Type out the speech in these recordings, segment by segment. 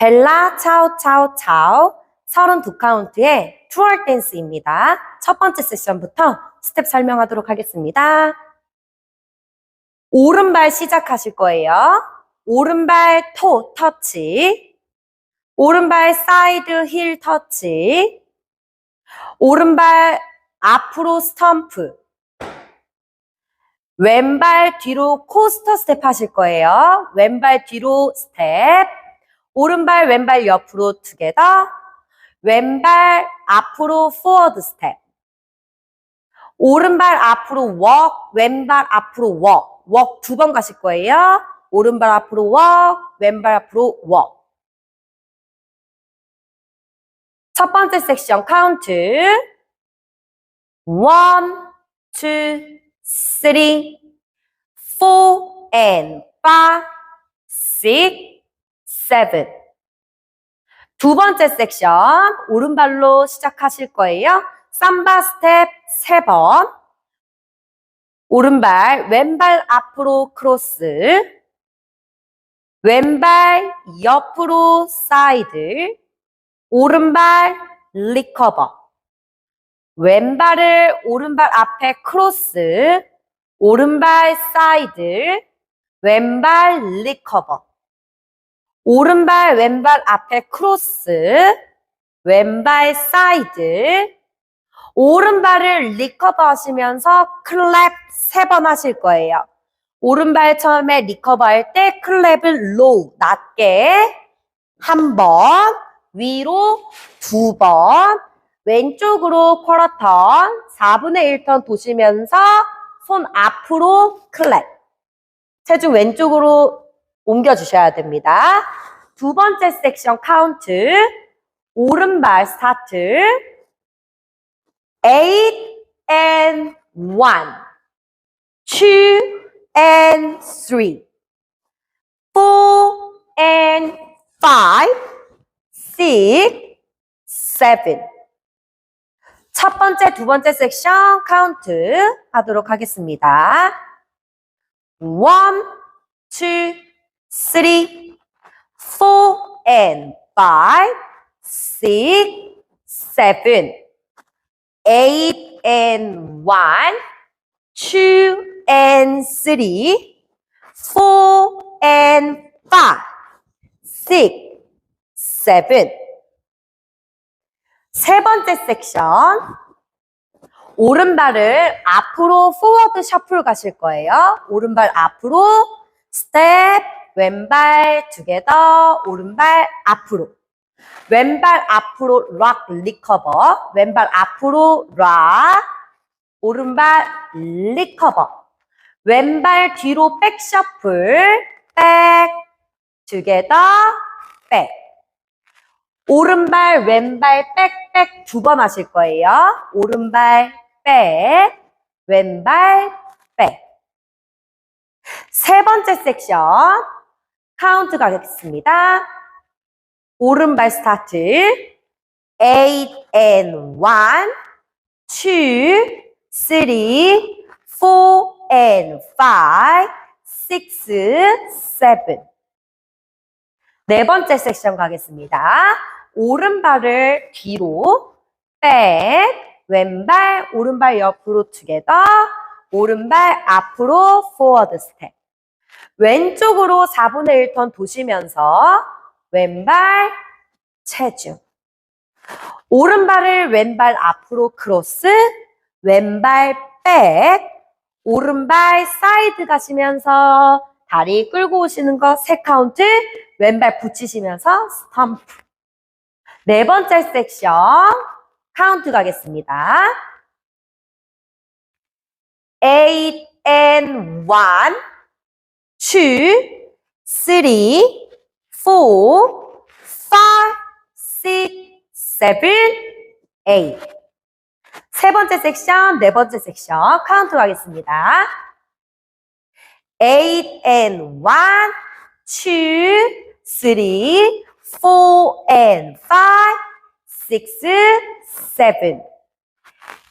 벨라 차오 차오 차오 32카운트의 투얼 댄스입니다. 첫 번째 세션부터 스텝 설명하도록 하겠습니다. 오른발 시작하실 거예요. 오른발 토 터치, 오른발 사이드 힐 터치, 오른발 앞으로 스탬프, 왼발 뒤로 코스터 스텝 하실 거예요. 왼발 뒤로 스텝, 오른발 왼발 옆으로 투게더, 왼발 앞으로 포워드 스텝, 오른발 앞으로 웍, 왼발 앞으로 웍, 웍두번 가실 거예요. 오른발 앞으로 웍, 왼발 앞으로 웍. 첫 번째 섹션 카운트. one, two, three, four, and five, six, seven. 두 번째 섹션 오른발로 시작하실 거예요. 삼바 스텝 세 번. 오른발 왼발 앞으로 크로스. 왼발 옆으로 사이드. 오른발 리커버. 왼발을 오른발 앞에 크로스. 오른발 사이드. 왼발 리커버. 오른발 왼발 앞에 크로스. 왼발 사이드. 오른발을 리커버 하시면서 클랩 세 번 하실 거예요. 오른발 처음에 리커버 할 때 클랩을 로우, 낮게 한 번, 위로 두 번, 왼쪽으로 쿼러턴, 4분의 1턴 도시면서 손 앞으로 클랩. 체중 왼쪽으로 옮겨주셔야 됩니다. 두 번째 섹션 카운트, 오른발 스타트, 8 and 1, 2 and 3, 4 and 5, 6, 7. 첫 번째, 두 번째 섹션 카운트 하도록 하겠습니다. 1, 2, 3, 4 and 5, 6, 7. eight and one, two and three, four and five, six, seven. 세 번째 섹션. 오른발을 앞으로 포워드 셔플 가실 거예요. 오른발 앞으로 스텝, 왼발 투게더, 오른발 앞으로. 왼발 앞으로 락 리커버, 왼발 앞으로 락, 오른발 리커버, 왼발 뒤로 백 셔플, 백, 투게더, 백. 오른발, 왼발, 백, 백 두 번 하실 거예요. 오른발, 백, 왼발, 백. 세 번째 섹션, 카운트 가겠습니다. 오른발 스타트. 8 and 1, 2, 3, 4 and 5, 6, 7. 네 번째 섹션 가겠습니다. 오른발을 뒤로 백, 왼발, 오른발 옆으로 투게더, 오른발 앞으로 포워드 스텝. 왼쪽으로 4분의 1턴 도시면서 왼발 체중. 오른발을 왼발 앞으로 크로스, 왼발 백, 오른발 사이드 가시면서 다리 끌고 오시는 거 세 카운트, 왼발 붙이시면서 스탬프. 네 번째 섹션 카운트 가겠습니다. 8 and 1, 2, 3, four, five, six, seven, eight. 세 번째 섹션, 네 번째 섹션 카운트 하겠습니다. eight and one, two, three, four and five, six, seven.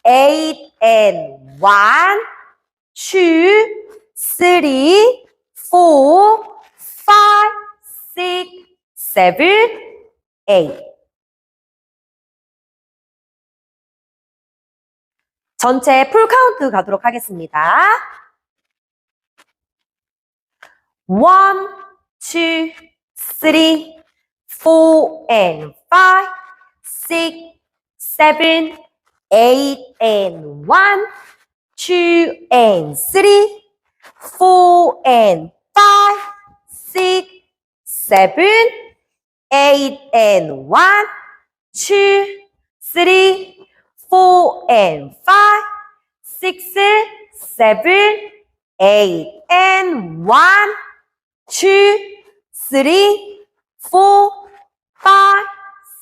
eight and one, two, three, four, five, six, seven, eight. 전체 풀 카운트 가도록 하겠습니다. one, two, three, four, and five, six, seven, eight, and one, two, and three, four, and six, seven, eight, and one, two, three, four, and five, six, seven, eight, and one, two, three, four, five,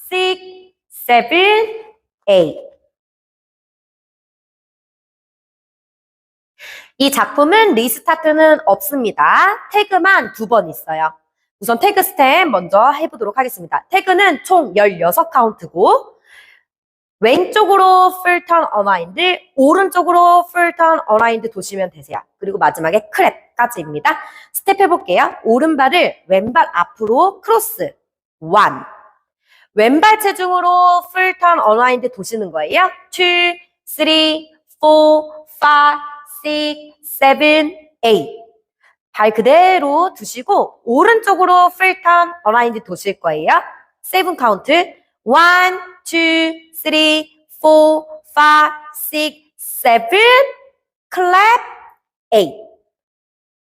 six, seven, eight. 이 작품은 리스타트는 없습니다. 태그만 두 번 있어요. 우선 태그 스텝 먼저 해보도록 하겠습니다. 태그는 총 16카운트고 왼쪽으로 turn around, 오른쪽으로 turn around 도시면 되세요. 그리고 마지막에 크랩까지입니다. 스텝 해볼게요. 오른발을 왼발 앞으로 크로스, one. 왼발 체중으로 turn around 도시는 거예요. two, three, four, five, six, seven, eight. 발 그대로 두시고 오른쪽으로 full turn around 도실 거예요. 세븐 카운트. one, two, three, four, five, six, seven, clap, eight.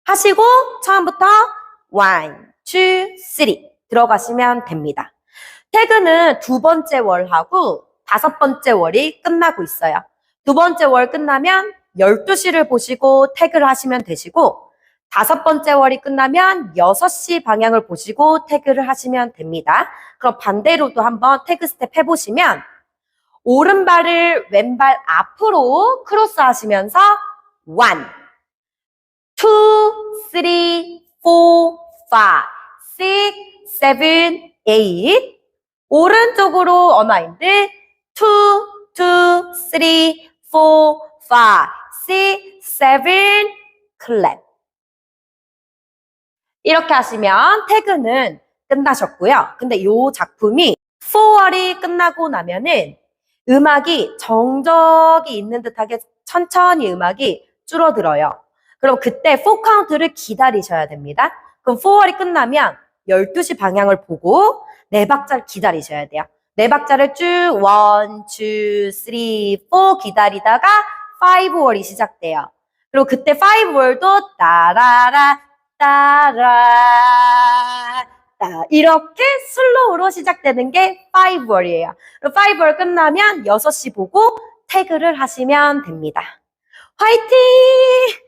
하시고 처음부터 one, two, three 들어가시면 됩니다. 태그는 두 번째 월하고 다섯 번째 월이 끝나고 있어요. 두 번째 월 끝나면 12시를 보시고 태그를 하시면 되시고 다섯 번째 월이 끝나면 6시 방향을 보시고 태그를 하시면 됩니다. 그럼 반대로도 한번 태그 스텝 해보시면 오른발을 왼발 앞으로 크로스 하시면서 1, 2, 3, 4, 5, 6, 7, 8 오른쪽으로 어나인드 2, 2, 3, 4, 5, 6, 7 클랩 이렇게 하시면 태그는 끝나셨고요. 근데 이 작품이 4월이 끝나고 나면은 음악이 정적이 있는 듯하게 천천히 음악이 줄어들어요. 그럼 그때 4 카운트를 기다리셔야 됩니다. 그럼 4월이 끝나면 12시 방향을 보고 네 박자를 기다리셔야 돼요. 네 박자를 쭉 1, 2, 3, 4 기다리다가 5월이 시작돼요. 그리고 그때 5월도 따라라 따라 따 이렇게 슬로우로 시작되는 게 5월이에요. 5월 끝나면 6시 보고 태그를 하시면 됩니다. 화이팅!